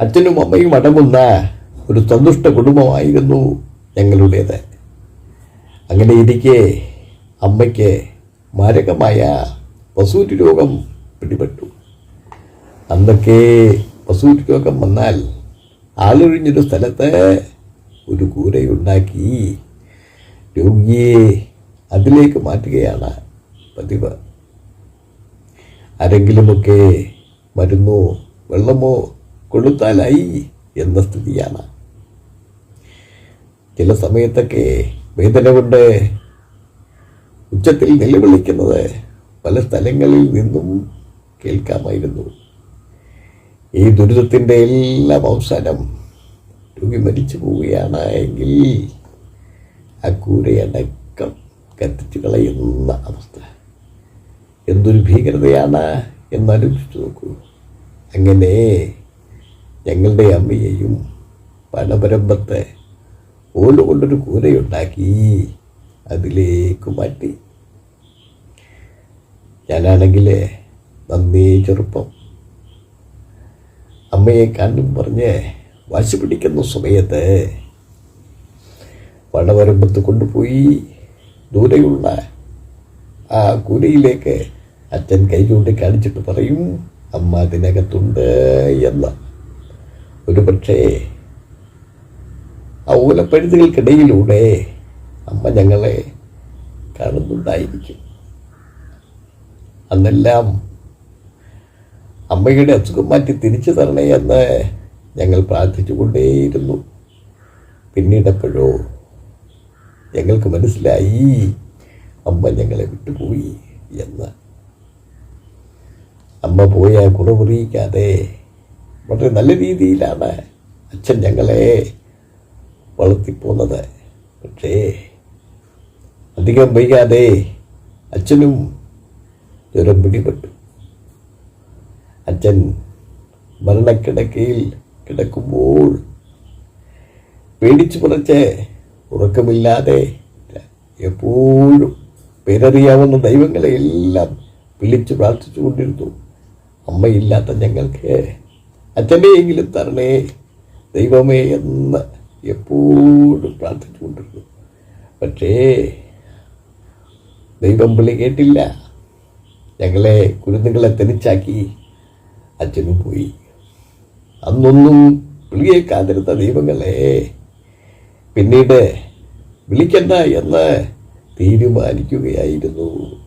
അച്ഛനും അമ്മയും അടങ്ങുന്ന ഒരു സന്തുഷ്ട കുടുംബമായിരുന്നു ഞങ്ങളുടേത്. അങ്ങനെ ഇരിക്കെ അമ്മയ്ക്ക് മാരകമായ വസൂരി രോഗം പിടിപെട്ടു. അന്നൊക്കെ വസൂരി രോഗം വന്നാൽ ആളൊഴിഞ്ഞൊരു സ്ഥലത്ത് ഒരു കൂരയുണ്ടാക്കി രോഗിയെ അതിലേക്ക് മാറ്റുകയാണ് പതിവ്. ആരെങ്കിലുമൊക്കെ മരുന്നോ വെള്ളമോ കൊടുത്താലായി എന്ന സ്ഥിതിയാണ്. ചില സമയത്തൊക്കെ വേദന കൊണ്ട് ഉച്ചത്തിൽ നിലവിളിക്കുന്നത് പല സ്ഥലങ്ങളിൽ നിന്നും കേൾക്കാമായിരുന്നു. ഈ ദുരിതത്തിന്റെ എല്ലാം അവസാനം രോഗി മരിച്ചു പോവുകയാണ് എങ്കിൽ ആ കൂരയടക്കം കത്തിച്ചു കളയുന്ന അവസ്ഥ. എന്തൊരു ഭീകരതയാണ് എന്നാലോചിച്ചു നോക്കൂ. അങ്ങനെ ഞങ്ങളുടെ അമ്മയെയും പണപരമ്പത്ത് ഓലുകൊണ്ടൊരു കൂരയുണ്ടാക്കി അതിലേക്ക് മാറ്റി. ഞാനാണെങ്കിൽ നന്ദി ചെറുപ്പം. അമ്മയെ കാണും പറഞ്ഞ് വാശി പിടിക്കുന്ന സമയത്ത് പണവരമ്പത്ത് കൊണ്ടുപോയി ദൂരെയുള്ള ആ കൂരയിലേക്ക് അച്ഛൻ കൈ ചൂണ്ടി കാണിച്ചിട്ട് പറയും അമ്മ അതിനകത്തുണ്ട് എന്ന്. ഒരു പക്ഷേ ആ ഓലപ്പഴുതുകൾക്കിടയിലൂടെ അമ്മ ഞങ്ങളെ കാണുന്നുണ്ടായിരിക്കും. അന്നെല്ലാം അമ്മയുടെ അസുഖം മാറ്റി തിരിച്ചു തരണേ എന്ന് ഞങ്ങൾ പ്രാർത്ഥിച്ചുകൊണ്ടേയിരുന്നു. പിന്നീടപ്പോഴോ ഞങ്ങൾക്ക് മനസ്സിലായി അമ്മ ഞങ്ങളെ വിട്ടുപോയി എന്ന്. അമ്മ പോയ കുറവറിയിക്കാതെ വളരെ നല്ല രീതിയിലാണ് അച്ഛൻ ഞങ്ങളെ വളർത്തിപ്പോന്നത്. പക്ഷേ അധികം വൈകാതെ അച്ഛനും ജ്വരം പിടിപെട്ടു. അച്ഛൻ മരണക്കിടക്കയിൽ കിടക്കുമ്പോൾ പേടിച്ചു പുറച്ച് ഉറക്കമില്ലാതെ എപ്പോഴും പേരറിയാവുന്ന ദൈവങ്ങളെ എല്ലാം വിളിച്ചു പ്രാർത്ഥിച്ചു കൊണ്ടിരുന്നു അമ്മയില്ലാത്ത ഞങ്ങൾക്ക് അച്ഛനെയെങ്കിലും തരണേ. ദൈവമേ എന്ന് എപ്പോഴും പ്രാർത്ഥിച്ചുകൊണ്ടിരുന്നു. പക്ഷേ ദൈവം പിള്ളി കേട്ടില്ല. ഞങ്ങളെ കുരുന്നുകളെ തെനിച്ചാക്കി അച്ഛനും പോയി. അന്നൊന്നും വിളിയേക്കാതിരുന്ന ദൈവങ്ങളെ പിന്നീട് വിളിക്കണ്ട എന്ന് തീരുമാനിക്കുകയായിരുന്നു.